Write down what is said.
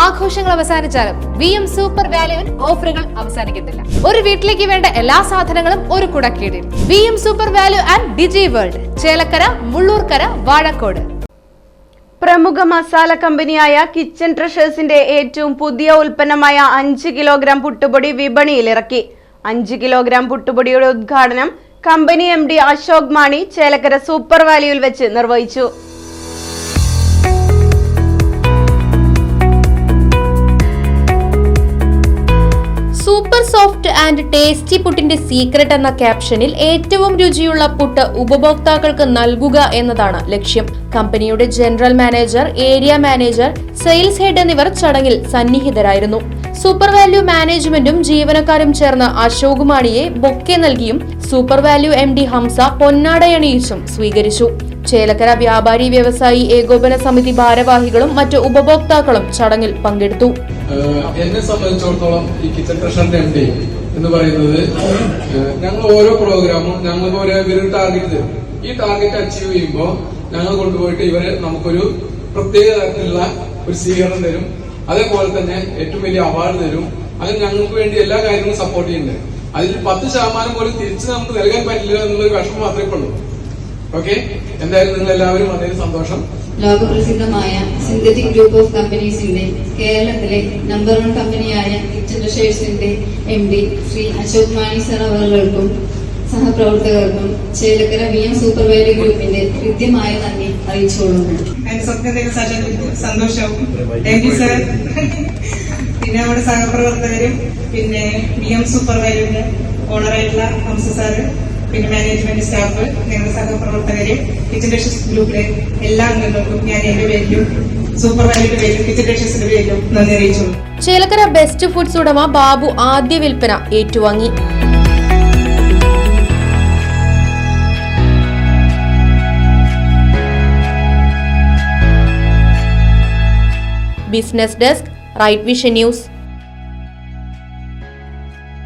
ആഘോഷങ്ങൾ അവസാനിച്ചാലും V M super വാല്യുവിൽ ഓഫറുകൾ അവസാനിക്കുന്നില്ല ഒരു വീട്ടിലേക്ക് വേണ്ട എല്ലാ സാധനങ്ങളും ഒരു കുടക്കീടിൽ. V M super value and digi world Chelakkara Mullurkara Vazhakode. പ്രമുഖ മസാല കമ്പനിയായ കിച്ചൺ ട്രഷേഴ്സിന്റെ ഏറ്റവും പുതിയ ഉൽപ്പന്നമായ അഞ്ച് കിലോഗ്രാം പുട്ടുപൊടി വിപണിയിൽ ഇറക്കി. അഞ്ച് കിലോഗ്രാം പുട്ടുപൊടിയുടെ ഉദ്ഘാടനം company M D Ashok Mani Chelakkara super വാലിയിൽ വെച്ച് നിർവഹിച്ചു. സൂപ്പർ സോഫ്റ്റ് ആൻഡ് ടേസ്റ്റി പുട്ടിന്റെ സീക്രട്ട് എന്ന ക്യാപ്ഷനിൽ ഏറ്റവും രുചിയുള്ള പുട്ട് ഉപഭോക്താക്കൾക്ക് നൽകുക എന്നതാണ് ലക്ഷ്യം. കമ്പനിയുടെ general manager area manager sales head എന്നിവർ ചടങ്ങിൽ സന്നിഹിതരായിരുന്നു. സൂപ്പർ വാല്യൂ മാനേജ്മെന്റും ജീവനക്കാരും ചേർന്ന് അശോക് മാണിയെ ബൊക്കെ നൽകിയും super value M D Hamsa പൊന്നാടയണിയിച്ചും സ്വീകരിച്ചു. ചേലക്കര വ്യാപാരി വ്യവസായി ഏകോപന സമിതി ഭാരവാഹികളും മറ്റ് ഉപഭോക്താക്കളും ചടങ്ങിൽ പങ്കെടുത്തു. എന്നെ സംബന്ധിച്ചിടത്തോളം ഈ കിച്ചൺ ട്രഷറിന്റെ എം എന്ന് പറയുന്നത് ഞങ്ങൾ ഓരോ പ്രോഗ്രാമും ഞങ്ങൾക്ക് ഒരു ഇവർ ടാർഗറ്റ് തരും. ഈ ടാർഗറ്റ് അച്ചീവ് ചെയ്യുമ്പോൾ ഞങ്ങൾ കൊണ്ടുപോയിട്ട് ഇവരെ നമുക്കൊരു പ്രത്യേക തരത്തിലുള്ള ഒരു സ്വീകരണം തരും. അതേപോലെ തന്നെ ഏറ്റവും വലിയ അവാർഡ് തരും. അങ്ങനെ ഞങ്ങൾക്ക് വേണ്ടി എല്ലാ കാര്യങ്ങളും സപ്പോർട്ട് ചെയ്യുന്നുണ്ട്. അതിൽ പത്ത് ശതമാനം പോലും തിരിച്ച് നമുക്ക് നൽകാൻ പറ്റില്ല എന്നുള്ളൊരു വിഷമം മാത്രമേ ഉള്ളൂ. ഓക്കെ എന്തായാലും നിങ്ങൾ എല്ലാവരും അതേ സന്തോഷം. ലോകപ്രസിദ്ധമായ സിന്തറ്റിക് ഗ്രൂപ്പ് ഓഫ് കമ്പനീസിന്റെ കേരളത്തിലെ നമ്പർ വൺ കമ്പനിയായ ചന്ദ്രശേഷന്റെ M D Shri Ashok Mani sir അവർക്കും സഹപ്രവർത്തകർക്കും ചേലക്കര വി എം സൂപ്പർവൈസറി ഗ്രൂപ്പിന്റെ കൃത്യമായ നന്ദി അറിയിച്ചുകൊള്ളുന്നു. സന്തോഷവും പിന്നെ നമ്മുടെ സഹപ്രവർത്തകരും പിന്നെ വി എം സൂപ്പർവൈസറിന്റെ ഓണറായിട്ടുള്ള ഹംസ സാറ് പിന്നെ മാനേജ്മെന്റ് സ്റ്റാഫ് ഞങ്ങളുടെ സഹപ്രവർത്തകരെ കിച്ചൺ ഡഷസ് ഗ്രൂപ്പിലെ എല്ലാ അംഗങ്ങൾക്കും ഞാൻ എന്റെ പേരിലും സൂപ്പർ വാല്യൂന്റെ പേരിലും കിച്ചൺ ഡഷസിന്റെ പേരിലും നന്ദി അറിയിച്ചു ചേലക്കര ബെസ്റ്റ് ഫുഡ്സ് ഉടമ ബാബു ആദ്യ വിൽപ്പന ഏറ്റുവാങ്ങി. Business desk right vision news